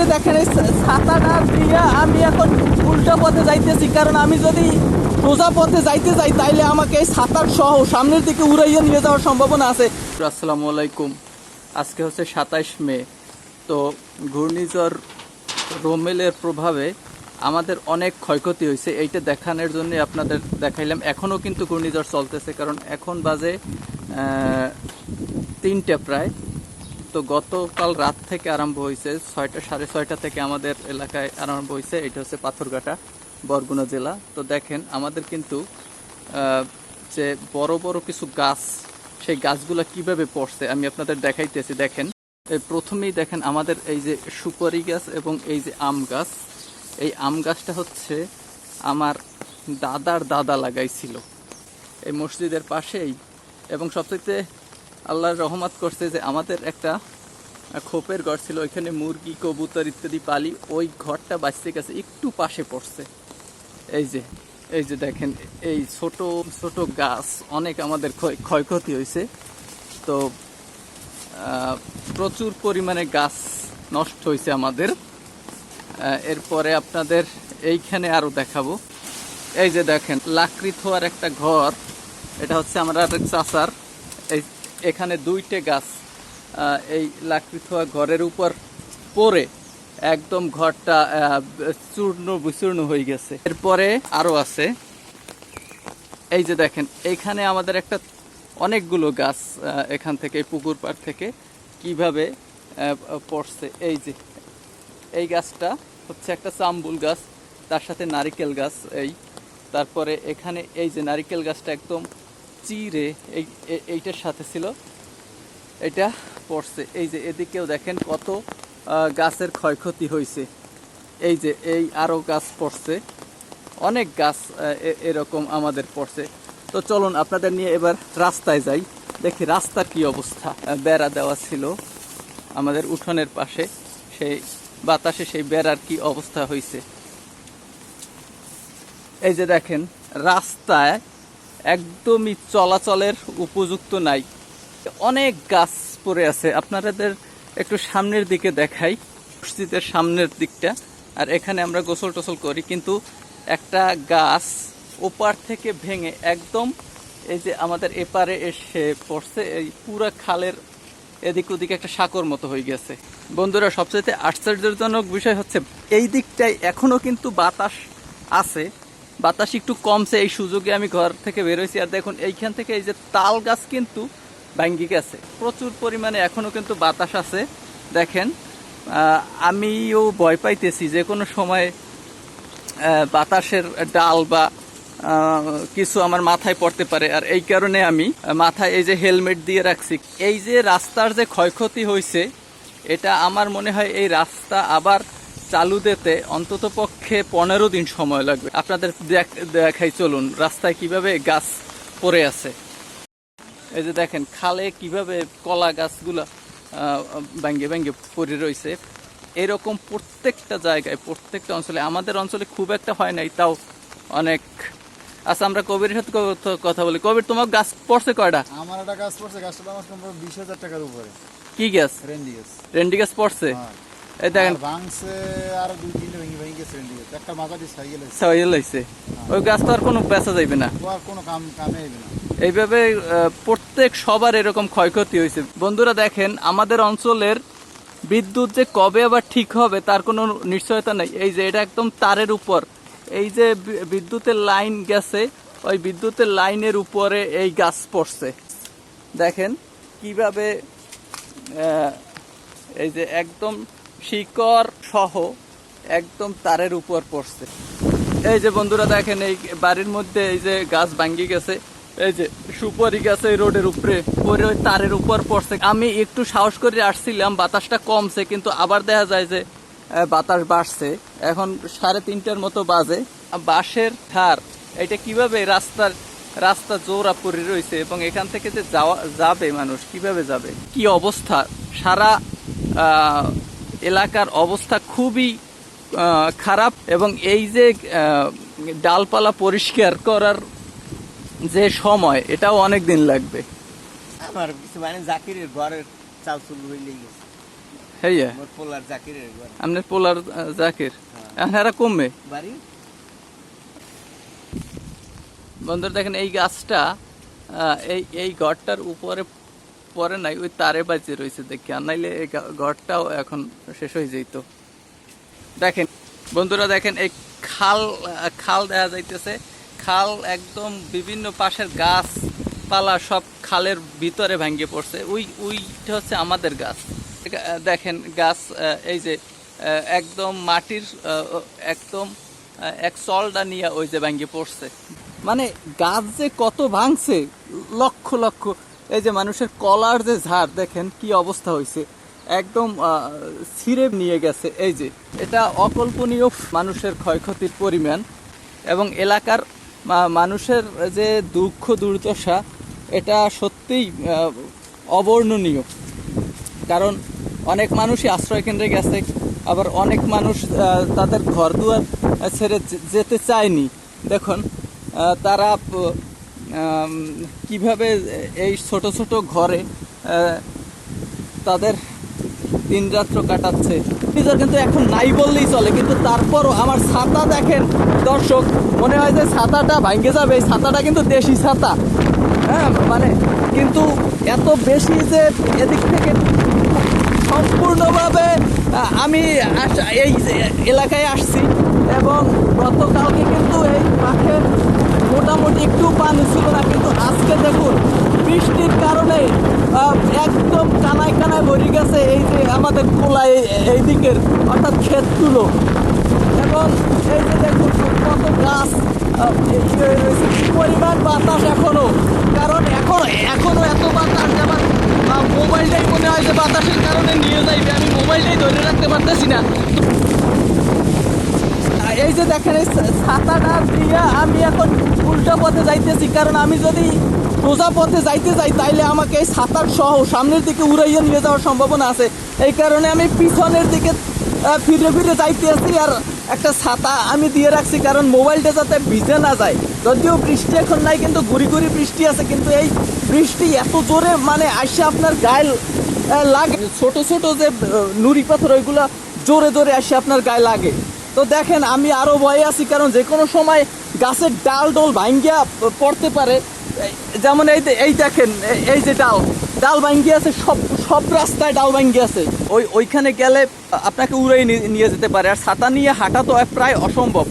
যে দেখেন, এই ছাতাটা দিয়ে আমি এখন উল্টা পথে যাইতেছি। কারণ আমি যদি সোজা পথে যাইতে যাই, তাইলে আমাকে এই ছাতার সহ সামনের দিকে উড়াইয়া নিয়ে যাওয়ার সম্ভাবনা আছে। আসসালামু আলাইকুম। আজকে হচ্ছে সাতাইশ মে। তো ঘূর্ণিঝড় রোমেলের প্রভাবে আমাদের অনেক ক্ষয়ক্ষতি হয়েছে। এইটা দেখানোর জন্য আপনাদের দেখাইলাম। এখনও কিন্তু ঘূর্ণিঝড় চলতেছে, কারণ এখন বাজে তিনটে প্রায়। তো গতকাল রাত থেকে আরম্ভ হয়েছে, ছয়টা, সাড়ে ছয়টা থেকে আমাদের এলাকায় আরম্ভ হয়েছে। এটা হচ্ছে পাথরঘাটা, বরগুনা জেলা। তো দেখেন, আমাদের কিন্তু যে বড় বড় কিছু গাছ, সেই গাছগুলো কীভাবে পড়ছে, আমি আপনাদের দেখাইতেছি। দেখেন প্রথমেই দেখেন, আমাদের এই যে সুপারি গাছ এবং এই যে আম গাছ, এই আম গাছটা হচ্ছে আমার দাদার দাদা লাগাইছিল, এই মসজিদের পাশেই। এবং সবচেয়ে আল্লাহর রহমত করছে যে আমাদের একটা খোপের ঘর ছিল, ওইখানে মুরগি, কবুতর ইত্যাদি পালি, ওই ঘরটা বাঁচতে গেছে, একটু পাশে পড়ছে। এই যে এই যে দেখেন, এই ছোট ছোট গাছ অনেক আমাদের ক্ষয়- ক্ষয়ক্ষতি হয়েছে। তো প্রচুর পরিমাণে গাছ নষ্ট হয়েছে আমাদের। এরপরে আপনাদের এইখানে আরও দেখাবো। এই যে দেখেন, লাকড়ি থোয়ার একটা ঘর, এটা হচ্ছে আমরা চাষার এই এখানে দুইটে গাছ এই লাকড়ি থোয়া ঘরের উপর পড়ে একদম ঘরটা চূর্ণ বিচূর্ণ হয়ে গেছে। এরপরে আরও আছে, এই যে দেখেন এইখানে আমাদের একটা অনেকগুলো গাছ এখান থেকে পুকুর পাড় থেকে কীভাবে পড়ছে। এই যে, এই গাছটা হচ্ছে একটা চাম্বুল গাছ, তার সাথে নারিকেল গাছ, এই। তারপরে এখানে এই যে নারিকেল গাছটা একদম চিরে এই এইটার সাথে ছিল। এটা পড়ছে। এই যে এদিকেও দেখেন কত গাছের ক্ষয়ক্ষতি হয়েছে। এই যে এই আরও গাছ পড়ছে। অনেক গাছ এরকম আমাদের পড়ছে। তো চলুন আপনাদের নিয়ে এবার রাস্তায় যাই। দেখি রাস্তার কি অবস্থা। বেড়া দেওয়া ছিল আমাদের উঠোনের পাশে। সেই বাতাসে সেই বেড়ার কি অবস্থা হয়েছে। এই যে দেখেন, রাস্তায় একদমই চলাচলের উপযুক্ত নাই। অনেক গাছ পড়ে আছে। আপনাদের একটু সামনের দিকে দেখাই। মসজিদের সামনের দিকটা। আর এখানে আমরা গোসল টোসল করি। কিন্তু একটা গাছ ওপার থেকে ভেঙে একদম এই যে আমাদের এপারে এসে পড়ছে, এই পুরা খালের এদিক ওদিকে একটা সাঁকর মতো হয়ে গেছে। বন্ধুরা সবচেয়ে আশ্চর্যজনক বিষয় হচ্ছে, এই দিকটায় এখনও কিন্তু বাতাস আছে। বাতাস একটু কমছে, এই সুযোগে আমি ঘর থেকে বেরোইছি আর দেখুন, এইখান থেকে এই যে তাল গাছ কিন্তু ভাঙ্গি গেছে। প্রচুর পরিমাণে এখনও কিন্তু বাতাস আছে। দেখেন আমিও ভয় পাইতেছি যে কোনো সময় বাতাসের ডাল বা কিছু আমার মাথায় পড়তে পারে। আর এই কারণে আমি মাথায় এই যে হেলমেট দিয়ে রাখছি। এই যে রাস্তার যে ক্ষয়ক্ষতি হয়েছে, এটা আমার মনে হয় এই রাস্তা আবার চালু দিতে অন্তত পক্ষে পনেরো দিন সময় লাগবে। আপনাদের দেখ- দেখাই চলুন রাস্তায় কীভাবে গাছ পড়ে আছে। এই যে দেখেন খালে কীভাবে কলা গাছগুলো ব্যাঙ্গে ব্যাঙ্গে পড়ে রয়েছে। এরকম প্রত্যেকটা জায়গায় প্রত্যেকটা অঞ্চলে আমাদের অঞ্চলে খুব একটা হয় নাই তাও অনেক। আচ্ছা আমরা কবির সাথে কথা বলি। কবির তোমার গাছ পড়ছে কয়টা? আমার একটা গাছ পড়ছে গাছটা আমার বিশ হাজার টাকার উপরে। কি গাছ? রেন্ডি গাছ। রেন্ডি গাছ পড়ছে? হ্যাঁ। এই দেখেন। আর ভাঙছে আর দুই তিনটে ভেঙে ভেঙে গেছে একটা মাথা দিয়ে সাইকেল আছে ছয় ওই গাছ তো আর কোনো বেচা যাইবে না। আর কোনো কাম কামে আইবে না। এইভাবে প্রত্যেক সবার এরকম ক্ষয়ক্ষতি হয়েছে বন্ধুরা দেখেন আমাদের অঞ্চলের বিদ্যুৎ যে কবে আবার ঠিক হবে তার কোনো নিশ্চয়তা নেই। এই যে এটা একদম তারের উপর। এই যে বিদ্যুতের লাইন গেছে ওই বিদ্যুতের লাইনের উপরে এই গাছ পড়ছে। দেখেন কীভাবে এই যে একদম শিকড় সহ একদম তারের উপর পড়ছে। এই যে বন্ধুরা দেখেন, এই বাড়ির মধ্যে এই যে গাছ ভাঙ্গি গেছে, এই যে সুপারি গাছ এই রোডের উপরে, পরে ওই তারের উপর পড়ছে। আমি একটু সাহস করে আসছিলাম, বাতাসটা কমছে, কিন্তু আবার দেখা যায় যে বাতাস বাড়ছে। এখন সাড়ে তিনটার মতো বাজে। বাঁশের ধার, এটা কীভাবে রাস্তার, রাস্তা জোড়া পড়ে রয়েছে এবং এখান থেকে যে যাওয়া, যাবে মানুষ, কীভাবে যাবে? কি অবস্থা? সারা এলাকার অবস্থা খুবই খারাপ এবং এই যে ডালপালা পরিষ্কার করার যে সময় এটাও অনেক দিন লাগবে। আমার কিছু মানে জাকিরের ঘরের চাল চুল হইলেই গেছে। মোর পোলার জাকিরের ঘর। আপনার পোলার জাকির? এখন এরা কমবে? বাড়ি? বন্ধুরা দেখেন এই গাছটা এই এই ঘরটার উপরে পরে নাই, ওই তারে বাজে রয়েছে দেখি। আর নাইলে এই ঘরটাও এখন শেষ হয়ে যেত দেখেন, বন্ধুরা দেখেন, এই খাল খাল দেখা যাইতেছে। খাল একদম বিভিন্ন পাশের গাছ পালা সব খালের ভিতরে ভেঙে পড়ছে। ওই, ওইটা হচ্ছে আমাদের গাছ। দেখেন গাছ এই যে একদম মাটির একদম এক চলটা নিয়ে ওই যে ভেঙে পড়ছে। মানে গাছ যে কত ভাঙছে, লক্ষ লক্ষ। এই যে মানুষের কলার যে ঝাড়, দেখেন কি অবস্থা হয়েছে একদম ছিঁড়ে নিয়ে গেছে। এই যে, এটা অকল্পনীয় মানুষের ক্ষয়ক্ষতির পরিমাণ এবং এলাকার মানুষের যে দুঃখ, দুর্দশা, এটা সত্যিই অবর্ণনীয়। কারণ অনেক মানুষই আশ্রয় কেন্দ্রে গেছে, আবার অনেক মানুষ তাদের ঘর দুয়ার ছেড়ে যেতে চায়নি। দেখুন তারা কীভাবে এই ছোট ছোট ঘরে তাদের দিন রাত্র কাটাচ্ছে। নিজের কিন্তু এখন নাই বললেই চলে, কিন্তু তারপরও আমার ছাতা দেখেন, দর্শক, মনে হয় যে ছাতাটা ভাঙ্গে যাবে, এই ছাতাটা কিন্তু দেশি ছাতা। হ্যাঁ মানে কিন্তু এত বেশি যে এদিক থেকে সম্পূর্ণভাবে আমি এই এলাকায় আসছি এবং গতকালকে কিন্তু এই মাঠে মোটামুটি একটু পানি ছিল না কিন্তু আজকে দেখুন বৃষ্টির কারণে একদম কানায় কানায় ভরে গেছে এই যে আমাদের কোলা এই দিকের অর্থাৎ ক্ষেতগুলো। এবং এই যে দেখুন কত গাছ পরিমাণ বাতাস এখনও কারণ এখন এখনও এত বাতাস যে আমার আহ, মোবাইলটাই মনে হয় যে বাতাসের কারণে নিয়ে যাইবে। আমি মোবাইলটাই ধরে রাখতে পারতেছি না। এই যে দেখেন, এই ছাতাটা দিয়ে আমি এখন উল্টা পথে যাইতেছি, কারণ আমি যদি সোজা পথে যাইতে যাই, তাইলে আমাকে এই ছাতার সহ সামনের দিকে উড়াইয়ে নিয়ে যাওয়ার সম্ভাবনা আছে। এই কারণে আমি পিছনের দিকে ফিরে ফিরে যাইতেছি আর একটা ছাতা আমি দিয়ে রাখছি, কারণ মোবাইলটা যাতে ভিজে না যায়। যদিও বৃষ্টি এখন নাই, কিন্তু ঘুরি ঘুরি বৃষ্টি আছে, কিন্তু এই বৃষ্টি এত জোরে মানে আসে আপনার গায়ে লাগে। ছোট ছোট যে নুড়ি পাথর, ওইগুলা জোরে জোরে আসে আপনার গায়ে লাগে। তো দেখেন, আমি আরও ভয়ে আছি, কারণ যে কোনো সময় গাছের ডাল ডোল ভাঙ্গিয়া পড়তে পারে। যেমন এই এই দেখেন এই যে ডাল ডাল ভাঙ্গি আছে, সব সব রাস্তায় ডাল ভাঙ্গি আছে। ওই, ওইখানে গেলে আপনাকে উড়াই নিয়ে যেতে পারে, আর ছাতা নিয়ে হাঁটা তো প্রায় অসম্ভব।